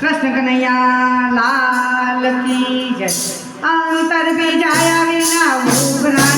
કૃષ્ણ કનૈયા લાલ કી જય. અંતર બી જાયા વિના ઉભરા